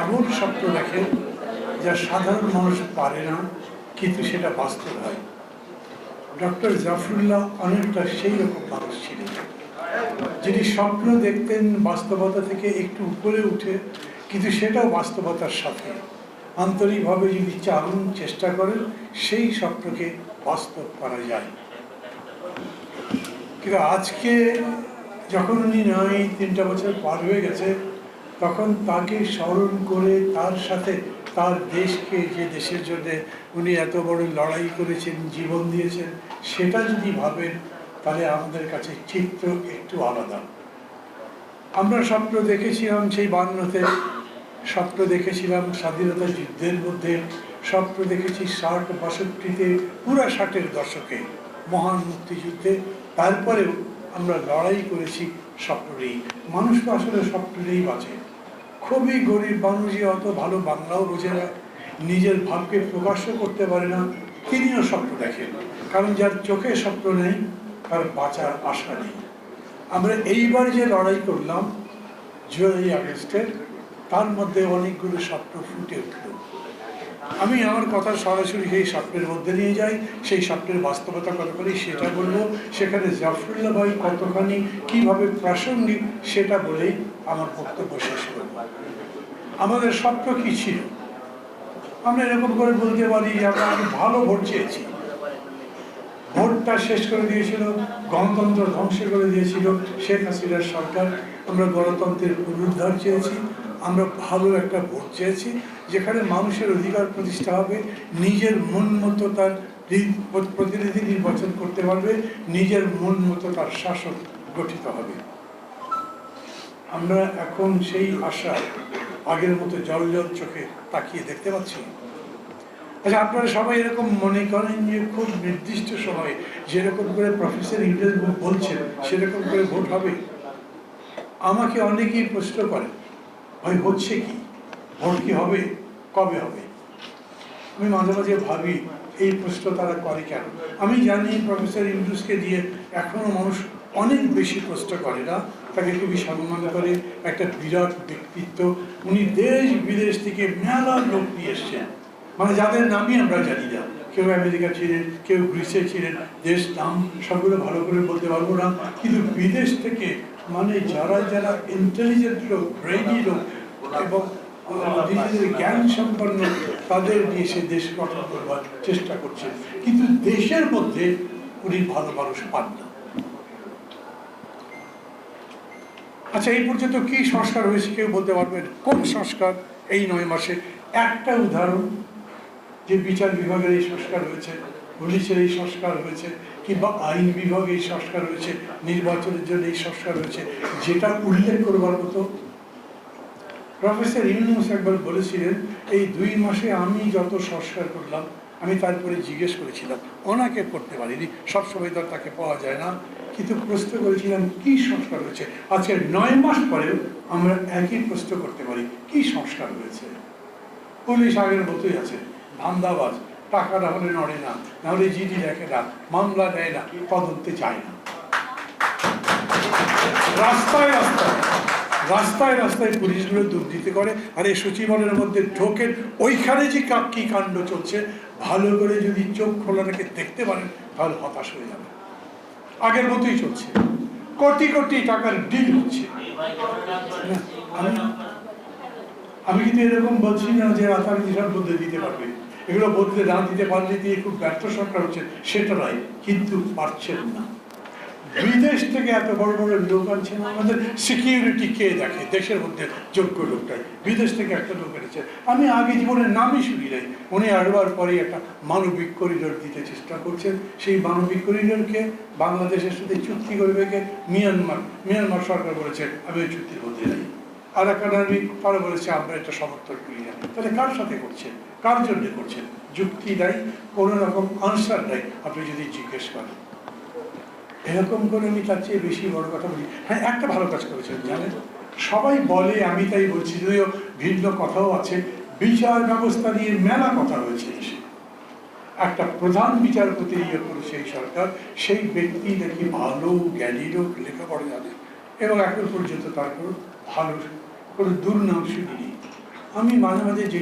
এমন স্বপ্ন দেখেন যা সাধারণ মানুষ পারে না, কিন্তু সেটা বাস্তব হয়। ডক্টর জাফরুল্লাহ অনেকটা সেই রকম মানুষ ছিলেন, যিনি স্বপ্ন দেখতেন বাস্তবতা থেকে একটু উপরে উঠে, কিন্তু সেটাও বাস্তবতার সাথে। আন্তরিকভাবে যদি চালন চেষ্টা করেন, সেই স্বপ্নকে বাস্তব করা যায়। কিন্তু আজকে যখন উনি নয় তিনটা বছর পার হয়ে গেছে তখন তাকে স্মরণ করে তার সাথে তার দেশকে, যে দেশের জন্য উনি এত বড় লড়াই করেছেন, জীবন দিয়েছেন, সেটা যদি ভাবেন, তাহলে আমাদের কাছে চিত্র একটু আলাদা। আমরা স্বপ্ন দেখেছিলাম সেই বান্নতে স্বপ্ন দেখেছিলাম স্বাধীনতা যুদ্ধের মধ্যে, স্বপ্ন দেখেছি ষাট, বাষট্টিতে, পুরা ষাটের দশকে, মহান মুক্তিযুদ্ধে। তারপরেও আমরা লড়াই করেছি স্বপ্ন নেই মানুষ তো আসলে স্বপ্ন নেই বাঁচে। খুবই গরিব মানুষ যে অত ভালো বাংলাও বোঝে না, নিজের ভাবকে প্রকাশ্য করতে পারে না, তিনিও স্বপ্ন দেখেন। কারণ যার চোখে স্বপ্ন নেই, তার বাঁচার আশা নেই। আমরা এইবার যে লড়াই করলাম, জুলাই আগস্টের, তার মধ্যে অনেকগুলো স্বপ্ন ফুটে উঠল। আমি আমার কথা সরাসরি সেই স্বপ্নের মধ্যে নিয়ে যাই, সেই স্বপ্নের বাস্তবতা কত করি সেটা বলব। সেখানে জাফরুল্লাহ ভাই কতখানি, কীভাবে প্রাসঙ্গিক সেটা বলেই আমার বক্তব্য শেষ করব। আমাদের স্বপ্ন কি ছিল? আমরা এরকম করে বলতে পারি যে আমরা আগে ভালো ভোট চেয়েছি। ভোটটা শেষ করে দিয়েছিল, গণতন্ত্র ধ্বংস করে দিয়েছিল শেখ হাসিনার সরকার। আমরা গণতন্ত্রের পুনরুদ্ধার চেয়েছি। আমরা ভালো একটা ভোট চেয়েছি, যেখানে মানুষের অধিকার প্রতিষ্ঠা হবে, নিজের মন মতো তার প্রতিনিধি নির্বাচন করতে পারবে, নিজের মন মতো তার শাসক গঠিত হবে। আমরা এখন সেই আশা আগের মতো জল জল চোখে তাকিয়ে দেখতে পাচ্ছি। আচ্ছা আপনারা সবাই এরকম মনে করেন যে খুব নির্দিষ্ট সময়ে যেরকম করে প্রফেসর ইংরেজ বলছেন, সেরকম করে ভোট হবে? আমাকে অনেকেই প্রশ্ন করে ভাই হচ্ছে কি? ভোট কি হবে? কবে হবে? আমি মাঝে মাঝে ভাবি, এই প্রশ্ন তারা করে কেন? আমি জানি প্রফেসর ইউনুসকে দিয়ে এখনও মানুষ অনেক বেশি প্রশ্ন করে না। তাকে খুবই সম্মান করে, একটা বিরাট ব্যক্তিত্ব। উনি দেশ বিদেশ থেকে মেলা লোক নিয়ে এসছেন। মানে যাদের নামই আমরা জানি না। কেউ আমেরিকা ছিলেন, কেউ গ্রিসে ছিলেন, দেশ নাম সবগুলো ভালো করে বলতে পারব না। কিন্তু বিদেশ থেকে মানে যারা যারা ইন্টেলিজেন্ট লোক ব্রেইনি লোক এবং নিজেদের জ্ঞান সম্পন্ন, তাদের নিয়ে সে দেশ গঠন করবার চেষ্টা করছে। কিন্তু দেশের মধ্যে উনি ভালো মানুষ পান না। আচ্ছা এই পর্যন্ত কি সংস্কার হয়েছে কেউ বলতে পারবেন? কোন সংস্কার এই নয় মাসে? একটা উদাহরণ যে বিচার বিভাগের এই সংস্কার হয়েছে, পুলিশের এই সংস্কার হয়েছে, কিংবা আইন বিভাগে এই সংস্কার হয়েছে, নির্বাচনের জন্য এই সংস্কার হয়েছে, যেটা উল্লেখ করবার মতো। প্রফেসর ইউনুস একবার বলেছিলেন, এই দুই মাসে আমি যত সংস্কার করলাম, আমি তারপরে জিজ্ঞেস করেছিলাম। ওনাকে করতে পারিনি। সবসময় তো তাকে পাওয়া যায় না। কিন্তু প্রশ্ন করেছিলাম, কি সংস্কার হয়েছে? আজকে নয় মাস পরেও আমরা একই প্রশ্ন করতে পারি। কি সংস্কার হয়েছে? পুলিশ আগের মতোই আছে। ধান্দাবাজ টাকা না হলে নড়ে না নাহলে জিডি দেখে না, মামলা নেয় না, তদন্তে যায় না। রাস্তায় রাস্তায় রাস্তায় রাস্তায় পুলিশগুলো দুর্নীতি করে, আর এই সচিবালয়ের মধ্যে ঢোকেন ওইখানে যে কা- কি কাণ্ড চলছে, ভালো করে যদি চোখ খোলা রেখে দেখতে পারেন, তাহলে হতাশ হয়ে যাবে আগের মতোই চলছে। কোটি কোটি টাকার ডিল হচ্ছে। আমি আমি কিন্তু এরকম বলছি না যে আথারিটি সব বদলে দিতে পারবে। এগুলো বদলে না দিতে পারলে দিয়ে খুব ব্যর্থ সরকার হচ্ছে, সেটা নয়, কিন্তু পারছেন না। বিদেশ থেকে এত বড় বড় লোক আনছেন আমাদের সিকিউরিটি কে দেখে, দেশের মধ্যে যোগ্য লোকটাই। বিদেশ থেকে একটা লোক এনেছে। আমি আগে জীবনের নামই শুনি নাই। উনি আরবার পরে একটা মানবিক করিডোর দিতে চেষ্টা করছেন। সেই মানবিক করিডোরকে বাংলাদেশের সাথে চুক্তি করবে মিয়ানমার। মিয়ানমার সরকার বলেছে, আমি ওই চুক্তির মধ্যে নেই। আর তারা বলেছে, আমরা এটা সমর্থন করি না। তাহলে কার সাথে করছেন? কার জন্য করছেন? যুক্তি নাই কোনো রকম আনসার নাই আপনি যদি জিজ্ঞেস করেন। এরকম করে আমি তার চেয়ে বেশি বড় কথা বলি। হ্যাঁ একটা ভালো কাজ করেছেন, জানেন? সবাই বলে, আমি তাই বলছি, যদিও ভিন্ন কথাও আছে। বিচার ব্যবস্থা নিয়ে মেলা কথা রয়েছে একটা প্রধান বিচারপতি ইয়ে করেছে এই সরকার, সেই ব্যক্তি নাকি ভালো জ্ঞানী লোক, লেখাপড়া জানে। এবং এখন পর্যন্ত তার কোনো ভালো কোনো দুর্নাম শুনিনি আমি মাঝে মাঝে যে